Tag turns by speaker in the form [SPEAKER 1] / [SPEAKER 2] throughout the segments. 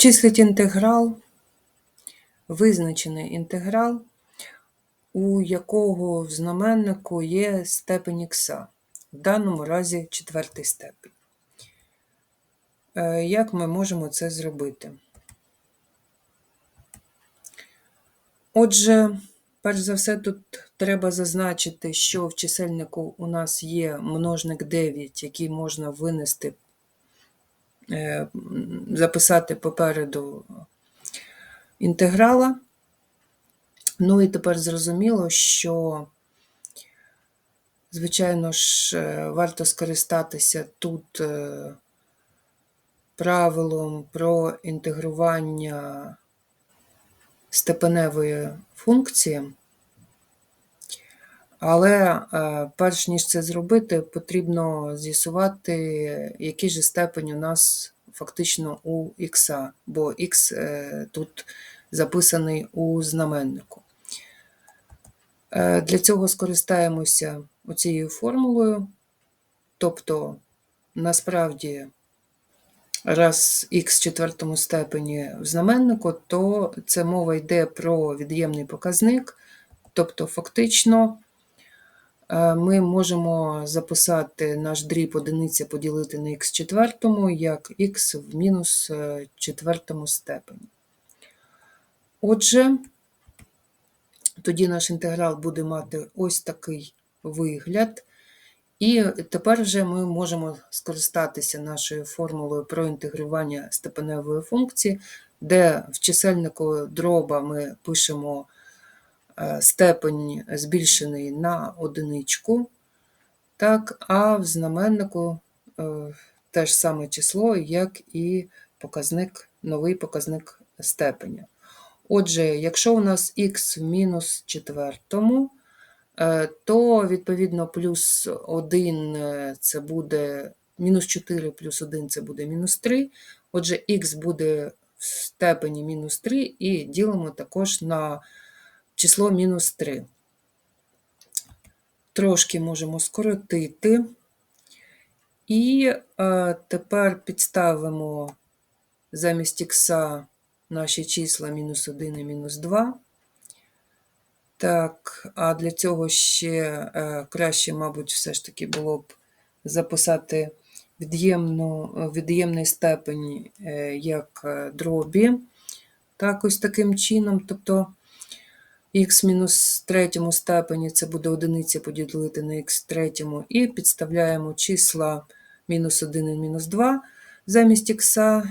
[SPEAKER 1] Обчисліть інтеграл, визначений інтеграл, у якого в знаменнику є степень х, в даному разі четвертий степень. Е, Як ми можемо це зробити? Отже, перш за все, тут треба зазначити, що в чисельнику у нас є множник 9, який можна винести, записати попереду інтеграла. Ну і тепер зрозуміло, що, звичайно ж, е, варто скористатися тут е, правилом про інтегрування степеневої функції. Але е, перш ніж це зробити, потрібно з'ясувати, який же степень у нас фактично у х, бо х тут записаний у знаменнику. Е, Для цього скористаємося оцією формулою, тобто, насправді, раз х в четвертому степені в знаменнику, то це мова йде про від'ємний показник, тобто, фактично, е, ми можемо записати наш дріб одиниця поділити на х четвертому, як х в мінус е, четвертому степені. Отже, тоді наш інтеграл буде мати ось такий вигляд. І тепер вже ми можемо скористатися нашою формулою про інтегрування степеневої функції, де в чисельнику дроба ми пишемо е, степень збільшений на одиничку, так, а в знаменнику е, те ж саме число, як і показник, новий показник степеня. Отже, якщо у нас х в мінус четвертому, е, то відповідно плюс 1 е, це буде мінус 4 плюс 1 це буде мінус 3. Отже, х буде в степені мінус 3 і ділимо також на число мінус 3. Трошки можемо скоротити. І е, тепер підставимо замість х наші числа мінус 1 і мінус 2. Так, а для цього ще е, краще, мабуть, все ж таки було б записати від'ємну, від'ємний степень е, як е, дробі. Так, ось таким чином. Тобто х мінус третьому степені це буде одиниця поділити на х третьому, і підставляємо числа мінус 1 і мінус 2 замість х.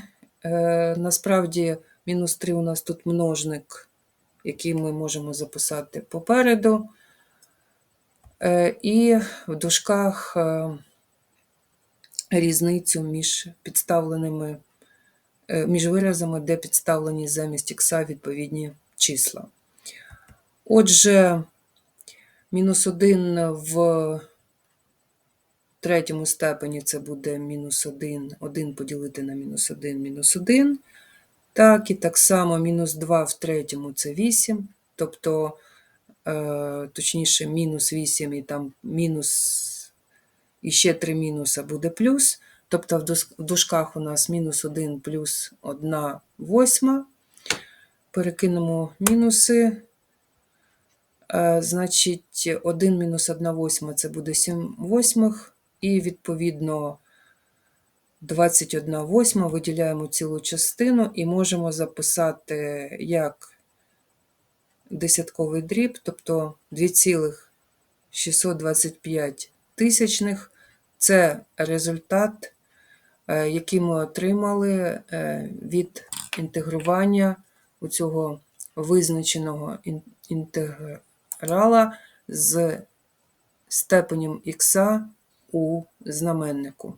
[SPEAKER 1] Насправді Мінус 3 у нас тут множник, який ми можемо записати попереду. Е, і в дужках е, різницю між підставленими, е, між виразами, де підставлені замість х відповідні числа. Отже, мінус 1 в третьому степені це буде мінус 1, 1 поділити на мінус 1, мінус 1. Так, і так само мінус 2 в третьому це 8, тобто, е, точніше, мінус 8 і там мінус і ще 3 мінуса буде плюс. Тобто в дужках у нас мінус 1 плюс 1 восьма. Перекинемо мінуси. Е, значить, 1 мінус 1 восьма це буде 7 восьмих, і відповідно. 21 восьма виділяємо цілу частину і можемо записати як десятковий дріб, тобто 2,625 тисячних. Це результат, е, який ми отримали е, від інтегрування у цього визначеного інтеграла з степенем х у знаменнику.